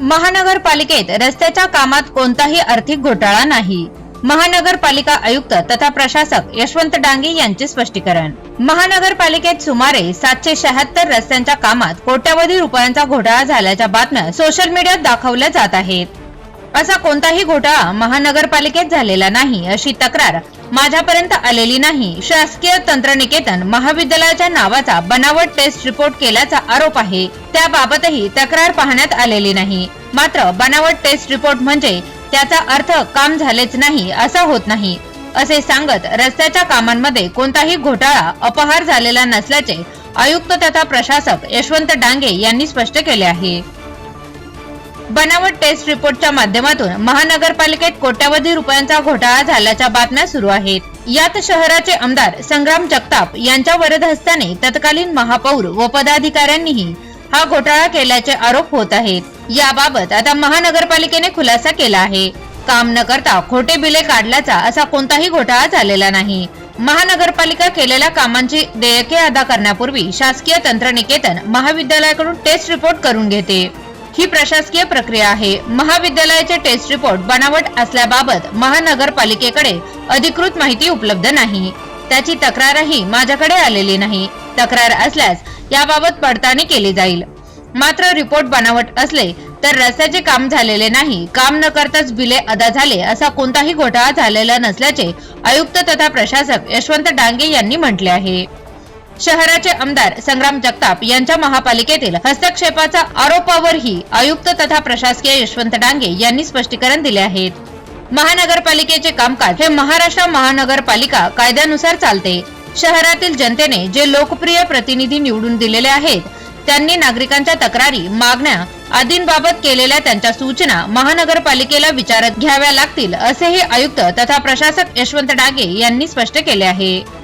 महानगरपालिकेत रस्त्याच्या कामात कोणताही आर्थिक घोटाळा नाही. महानगरपालिका आयुक्त तथा प्रशासक यशवंत डांगे यांचे स्पष्टीकरण. महानगरपालिकेत सुमारे सातशे शहात्तर रस्त्यांच्या कामात कोट्यवधी रुपयांचा घोटाळा झाल्याच्या बातम्या सोशल मीडियात दाखवल्या जात आहेत. असा कोणताही घोटाळा महानगरपालिकेत झालेला नाही अशी तक्रार माझ्यापर्यंत आलेली नाही. शासकीय तंत्रनिकेतन महाविद्यालयाच्या नावाचा बनावट टेस्ट रिपोर्ट केल्याचा आरोप आहे. त्याबाबतही तक्रार पाहण्यात आलेली नाही. मात्र बनावट टेस्ट रिपोर्ट म्हणजे त्याचा अर्थ काम झालेच नाही असा होत नाही. असे सांगत रस्त्याच्या कामांमध्ये कोणताही घोटाळा अपहार झालेला नसल्याचे आयुक्त तथा प्रशासक यशवंत डांगे यांनी स्पष्ट केले आहे. बनावट टेस्ट रिपोर्टच्या माध्यमातून महानगरपालिकेत कोट्यवधी रुपयांचा घोटाळा झाल्याच्या बातम्या सुरू आहेत. यात शहराचे आमदार संग्राम जगताप यांच्या वरदहस्ताने तत्कालीन महापौर व पदाधिकाऱ्यांनीही हा घोटाळा केल्याचे आरोप होत आहेत. याबाबत आता महानगरपालिकेने खुलासा केला आहे. काम न करता खोटे बिले काढल्याचा असा कोणताही घोटाळा झालेला नाही. महानगरपालिका केलेल्या कामांची देयके अदा करण्यापूर्वी शासकीय तंत्रनिकेतन महाविद्यालयाकडून टेस्ट रिपोर्ट करून घेते. ही प्रशासकीय प्रक्रिया आहे. महाविद्यालयाचे टेस्ट रिपोर्ट बनावट असल्याबाबत महानगरपालिकेकडे अधिकृत माहिती उपलब्ध नाही. त्याची तक्रारही माझ्याकडे आलेली नाही. तक्रार असल्यास याबाबत पडताळणी केली जाईल. मात्र रिपोर्ट बनावट असले तर रस्त्याचे काम झालेले नाही. काम न करताच बिले अदा झाले असा कोणताही घोटाळा झालेला नसल्याचे आयुक्त तथा प्रशासक यशवंत डांगे यांनी म्हटले आहे. शहराचे आमदार संग्राम जगताप यांच्या महापालिकेतील हस्तक्षेपाचा आरोपावरही आयुक्त तथा प्रशासकीय यशवंत डांगे यांनी स्पष्टीकरण दिले आहेत. महानगरपालिकेचे कामकाज हे महाराष्ट्र महानगरपालिका कायद्यानुसार चालते. शहरातील जनतेने जे लोकप्रिय प्रतिनिधी निवडून दिलेले आहेत त्यांनी नागरिकांच्या तक्रारी मागण्या आदींबाबत केलेल्या त्यांच्या सूचना महानगरपालिकेला विचारात घ्याव्या लागतील असेही आयुक्त तथा प्रशासक यशवंत डागे यांनी स्पष्ट केले आहे.